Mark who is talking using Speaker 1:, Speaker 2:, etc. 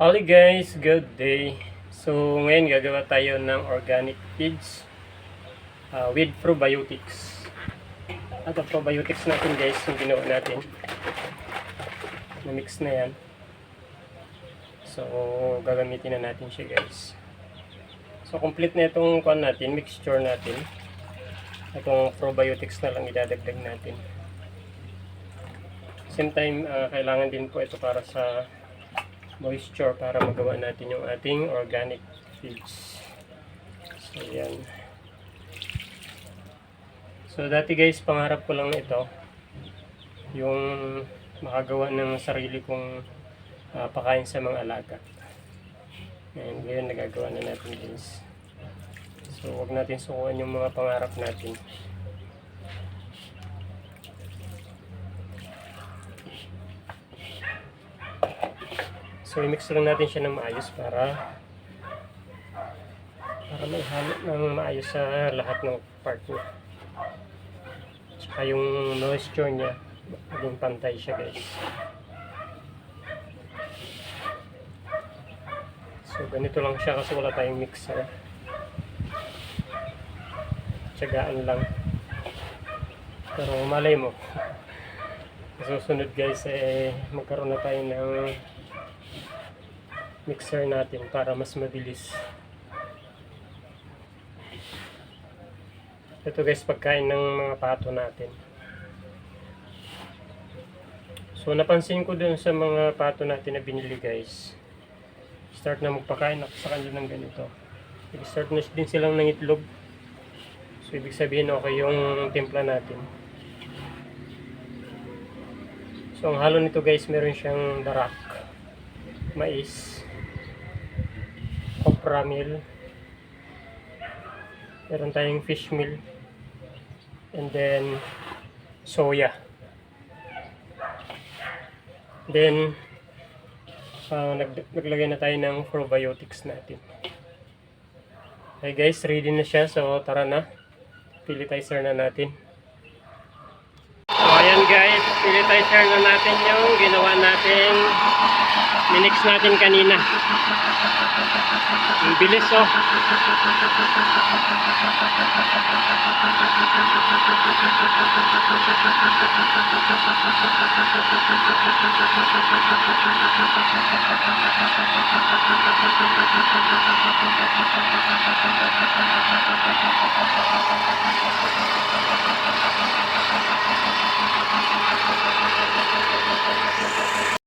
Speaker 1: Hello guys, good day. So ngayon gagawa tayo ng organic feeds uh, with probiotics. At ang probiotics natin guys, yung ginawa natin. Na-mix na yan. So gagamitin na natin siya guys. So complete na itong kwan natin, mixture natin. Itong probiotics na lang idadagdag natin. Same time, uh, kailangan din po ito para sa moisture para magawa natin yung ating organic feeds. So, yan. So, dati guys, pangarap ko lang ito. Yung makagawa ng sarili kong ah, pakain sa mga alaga. And ngayon, nagagawa na natin guys. So, huwag natin sukuan yung mga pangarap natin. So, i-mix lang natin siya ng maayos para para may halo ng maayos sa lahat ng part niya. Tsaka yung moisture niya, maging pantay siya guys. So, ganito lang siya kasi wala tayong mixer. Tsagaan lang. Pero malay mo. Sa susunod guys, eh, magkaroon na tayo ng mixer natin para mas mabilis. Ito guys, pagkain ng mga pato natin. So napansin ko dun sa mga pato natin na binili guys. Start na magpakain ako sa kanila ng ganito. Start na din silang ng itlog. So ibig sabihin okay yung timpla natin. So ang halo nito guys, meron siyang darak, mais, okra meal. Meron tayong fish meal. And then, soya. Then, ah, nag naglagay na tayo ng probiotics natin. Okay guys, ready na siya. So, tara na. Pillitizer na natin. So, ayan guys. Pillitizer na natin yung ginawa natin. Minix natin kanina. Ang bilis oh.